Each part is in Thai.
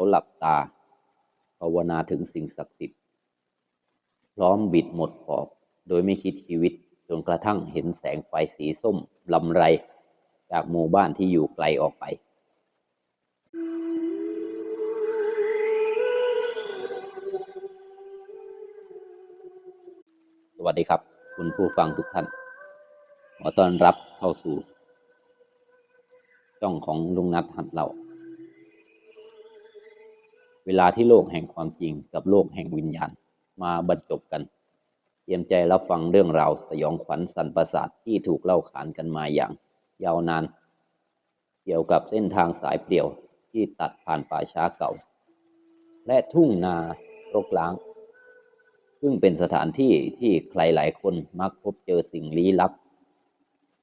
เขาหลับตา ภาวนาถึงสิ่งศักดิ์สิทธิ์ พร้อมบิดหมดขอบ โดยไม่คิดชีวิต จนกระทั่งเห็นแสงไฟสีส้มลำไร จากหมู่บ้านที่อยู่ไกลออกไปสวัสดีครับ คุณผู้ฟังทุกท่าน ขอต้อนรับเข้าสู่ ช่องของลุงนัทหัดเรา วลาที่โลกแห่งความจริงกับโลกแห่งวิญญาณ มาบรรจบกัน เตรียมใจรับฟังเรื่องราวสยองขวัญสันประสาทที่ถูกเล่าขานกันมาอย่าง ยาวนาน เกี่ยวกับเส้นทางสายเปลี่ยวที่ตัดผ่านป่าช้าเก่า และทุ่งนารกล้าง ซึ่งเป็นสถานที่ที่ใครหลายคนมักพบเจอสิ่งลี้ลับ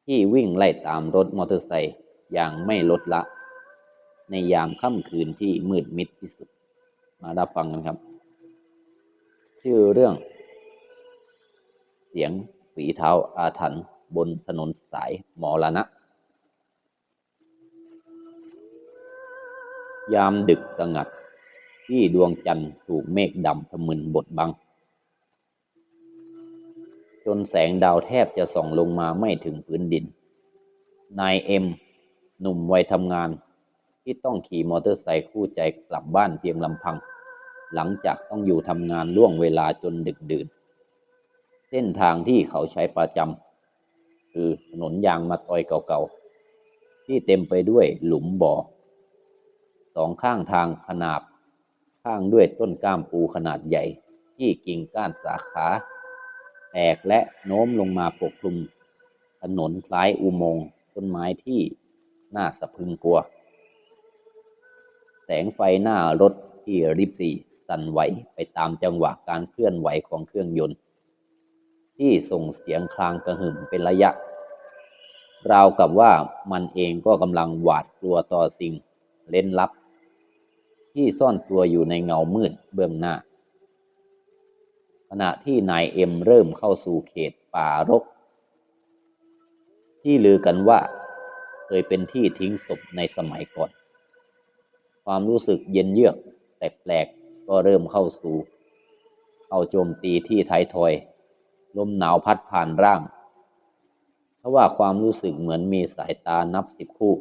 ที่วิ่งไล่ตามรถมอเตอร์ไซค์อย่างไม่ลดละ ในยามค่ำคืนที่มืดมิดที่สุด มารับฟังกันครับ ชื่อเรื่อง เสียงฝีเท้าอาถรรพ์บนถนนสายหมอละนะ ยามดึกสงัด ที่ดวงจันทร์ถูกเมฆดำทะมึนบดบัง จนแสงดาวแทบจะส่องลงมาไม่ถึงพื้นดิน นายเอ็ม หนุ่มวัยทำงานที่ต้องขี่มอเตอร์ไซค์คู่ใจกลับบ้านเพียงลำพัง หลังจากต้องอยู่ทำงานล่วงเวลาจนดึกดื่น เส้นทางที่เขาใช้ประจำคือถนนยางมาตอยเก่าๆ ที่เต็มไปด้วยหลุมบ่อสองข้างทางขนาบ ข้างด้วยต้นก้ามปูขนาดใหญ่ ที่กิ่งก้านสาขาแตกและโน้มลงมาปกคลุม ถนนคล้ายอุโมงค์ต้นไม้ที่น่าสะพึงกลัว แสงไฟหน้ารถที่ริบรี สั่นไหวไปตามจังหวะการเคลื่อนไหวของเครื่องยนต์ ที่ส่งเสียงคลางกระหึ่มเป็นระยะ ราวกับว่ามันเองก็กำลังหวาดกลัวต่อสิ่งเล่นลับ ที่ซ่อนตัวอยู่ในเงามืดเบื้องหน้า ขณะที่นายเอ็มเริ่มเข้าสู่เขตป่ารก ที่ลือกันว่าเคยเป็นที่ทิ้งศพในสมัยก่อน ความรู้สึกเย็นเยือกแปลก ก็เริ่มเข้าสู่ เอาโจมตีที่ท้ายทอย ลมหนาวพัดผ่านร่างเพราะว่าความรู้สึกเหมือนมีสายตานับสิบคู่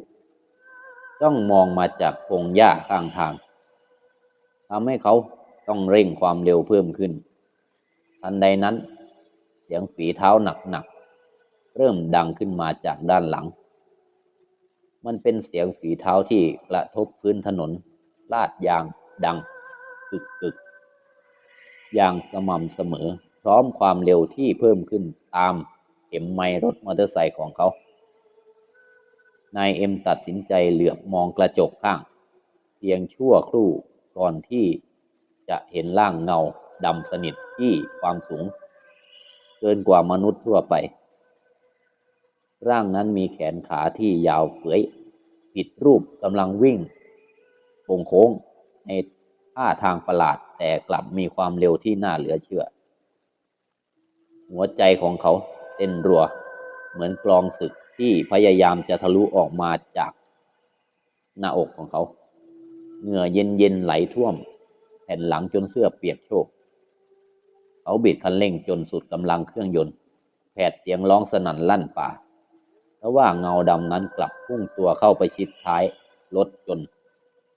ต้องมองมาจากพงหญ้าข้างทางทำให้เขาต้องเร่งความเร็วเพิ่มขึ้น ทันใดนั้น เสียงฝีเท้าหนักๆ เริ่มดังขึ้นมาจากด้านหลัง มันเป็นเสียงฝีเท้าที่กระทบพื้นถนน ลาดยางดัง กึกกึกอย่างสม่ำเสมอ พร้อมความเร็วที่เพิ่มขึ้นตามเข็มไมล์รถมอเตอร์ไซค์ของเขา นายเอ็มตัดสินใจเหลือบมองกระจกข้าง เพียงชั่วครู่ก่อนที่จะเห็นร่างเงาดำสนิทที่ความสูง เกินกว่ามนุษย์ทั่วไป ร่างนั้นมีแขนขาที่ยาวเฟือยผิดรูปกำลังวิ่งโค้งโค้งใน ท่าทางประหลาดแต่กลับมีความเร็วที่น่าเหลือเชื่อ หัวใจของเขาเต้นรัว เหมือนกลองศึกที่พยายามจะทะลุออกมาจากหน้าอกของเขา เหงื่อเย็นๆไหลท่วม แผ่นหลังจนเสื้อเปียกโชก เขาบิดคันเร่งจนสุดกำลังเครื่องยนต์ แผดเสียงร้องสนั่นลั่นป่าแต่ว่าเงาดำนั้นกลับพุ่งตัวเข้าไปชิดท้ายรถจน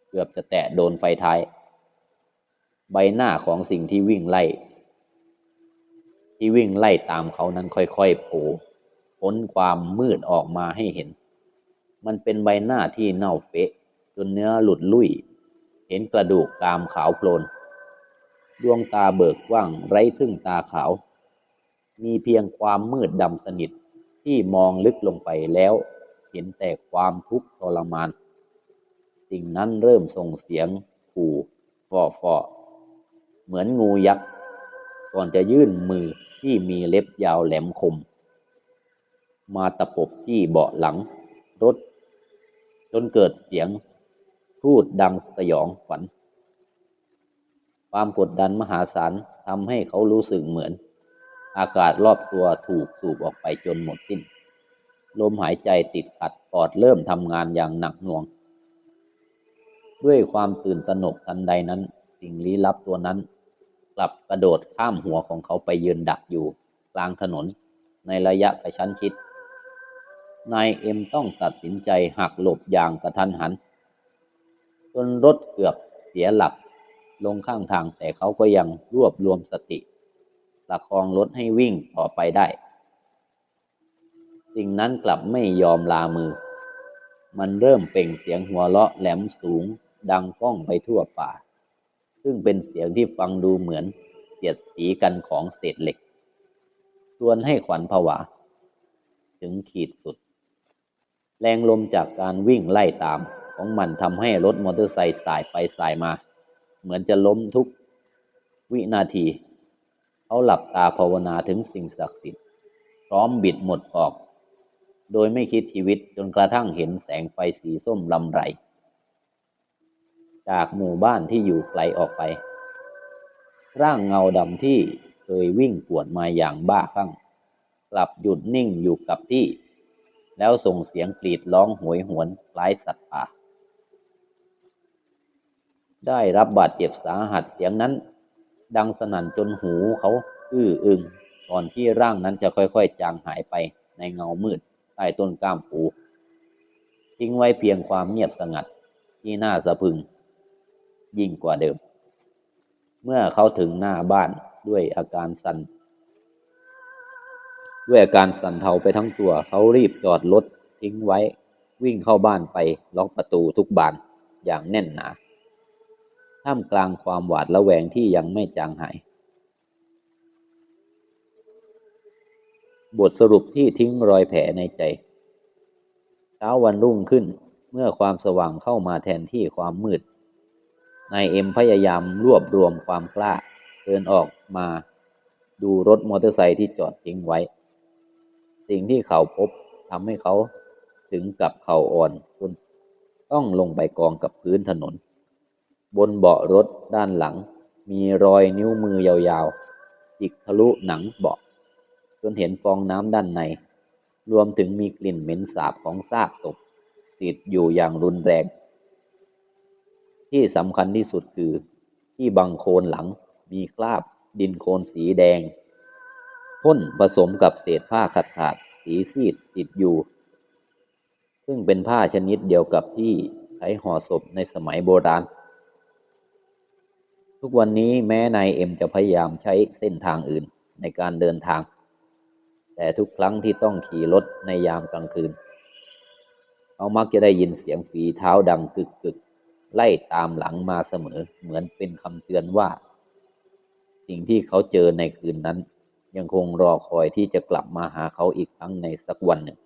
เกือบจะแตะโดนไฟท้าย ใบหน้าของสิ่งที่วิ่งไล่ ที่วิ่งไล่ตามเขานั้นค่อยๆโผล่พ้นความมืดออกมาให้เห็น มันเป็นใบหน้าที่เน่าเฟะ จนเนื้อหลุดลุ่ย เห็นกระดูกตามขาวโพลน ดวงตาเบิกกว้างไร้ซึ่งตาขาว มีเพียงความมืดดำสนิทที่มองลึกลงไปแล้วเห็นแต่ความทุกข์ทรมาน สิ่งนั้นเริ่มส่งเสียงขู่ฟอฟอ เหมือนงูยักษ์ก่อนจะยื่นมือที่มีเล็บยาวแหลมคม มาตะปบที่เบาะหลังรถ จนเกิดเสียงพูดดังสยองขวัญ ความกดดันมหาศาลทำให้เขารู้สึกเหมือน อากาศรอบตัวถูกสูบออกไปจนหมดสิ้น ลมหายใจติดขัดปอดเริ่มทำงานอย่างหนักหน่วง ด้วยความตื่นตระหนกทันใดนั้น สิ่งลี้ลับตัวนั้น ลับกระโดดข้ามหัวของเขาไปยืนดักอยู่ กลางถนนในระยะกระชั้นชิด นายเอ็มต้องตัดสินใจหักหลบอย่างกระทันหัน จนรถเกือบเสียหลักลงข้างทางแต่เขาก็ยังรวบรวมสติประคองรถให้วิ่งต่อไปได้ สิ่งนั้นกลับไม่ยอมลามือ มันเริ่มเป่งเสียงหัวเราะแหลมสูงดังก้องไปทั่วป่า ซึ่งเป็นเสียงที่ฟังดูเหมือนเสียดสีกันของเศษเหล็กชวนให้ขวัญผวา ถึงขีดสุด แรงลมจากการวิ่งไล่ตามของมันทำให้รถมอเตอร์ไซค์สายไปสายมา เหมือนจะล้มทุกวินาที เขาหลับตาภาวนาถึงสิ่งศักดิ์สิทธิ์ พร้อมบิดหมดออก โดยไม่คิดชีวิตจนกระทั่งเห็นแสงไฟสีส้มลำไร จากหมู่บ้านที่อยู่ไกลออกไป ร่างเงาดำที่เคยวิ่งปวดมาอย่างบ้าคลั่ง กลับหยุดนิ่งอยู่กับที่ แล้วส่งเสียงกรีดร้องโหยหวนคล้ายสัตว์ป่า ได้รับบาดเจ็บสาหัสเสียงนั้น ดังสนั่นจนหูเขาอื้ออึงก่อนที่ร่างนั้นจะค่อยๆ จางหายไปในเงามืดใต้ต้นก้ามปู ทิ้งไว้เพียงความเงียบสงัดที่น่าสะพึง ยิ่งกว่าเดิม เมื่อเขาถึงหน้าบ้านด้วยอาการสัน่นด้วยอาการสั่นเทาไปทั้งตัว เขารีบจอดรถทิ้งไว้ วิ่งเข้าบ้านไปล็อกประตูทุกบานอย่างแน่นหนาท่ามกลางความหวาดระแวงที่ยังไม่จางหาย บทสรุปที่ทิ้งรอยแผลในใจเช้าวันรุ่งขึ้นเมื่อความสว่างเข้ามาแทนที่ความมืด นายเอ็มพยายามรวบรวมความกล้า เดินออกมาดูรถมอเตอร์ไซค์ที่จอดทิ้งไว้ สิ่งที่เขาพบทำให้เขาถึงกับเข่าอ่อนจนต้องลงไปกองกับพื้นถนน บนเบาะรถด้านหลัง มีรอยนิ้วมือยาวๆจิกทะลุหนังเบาะ จนเห็นฟองน้ำด้านใน รวมถึงมีกลิ่นเหม็นสาบของซากศพติดอยู่อย่างรุนแรง ที่สำคัญที่สุดคือที่บังโคลนหลังมีคราบดินโคลนสีแดงพ่นผสมกับเศษผ้าขาดขาดสีซีดติดอยู่ ซึ่งเป็นผ้าชนิดเดียวกับที่ใช้ห่อศพในสมัยโบราณ ทุกวันนี้แม้นายเอ็มจะพยายามใช้เส้นทางอื่นในการเดินทาง แต่ทุกครั้งที่ต้องขี่รถในยามกลางคืน เขามักจะได้ยินเสียงฝีเท้าดังกึกกึก ไล่ตามหลังมาเสมอ เหมือนเป็นคำเตือนว่า สิ่งที่เขาเจอในคืนนั้น ยังคงรอคอยที่จะกลับมาหาเขาอีกครั้งในสักวันหนึ่ง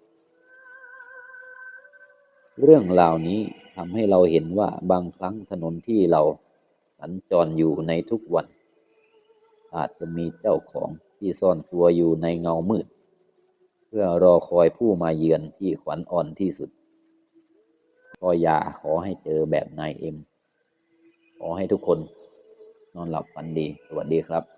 เรื่องราวนี้ทำให้เราเห็นว่าบางครั้งถนนที่เราสัญจรอยู่ในทุกวัน อาจจะมีเจ้าของที่ซ่อนตัวอยู่ในเงามืด เพื่อรอคอยผู้มาเยือนที่ขวัญอ่อนที่สุด ก็อย่าขอให้เจอแบบนายเอ็ม ขอให้ทุกคนนอนหลับฝันดี สวัสดีครับ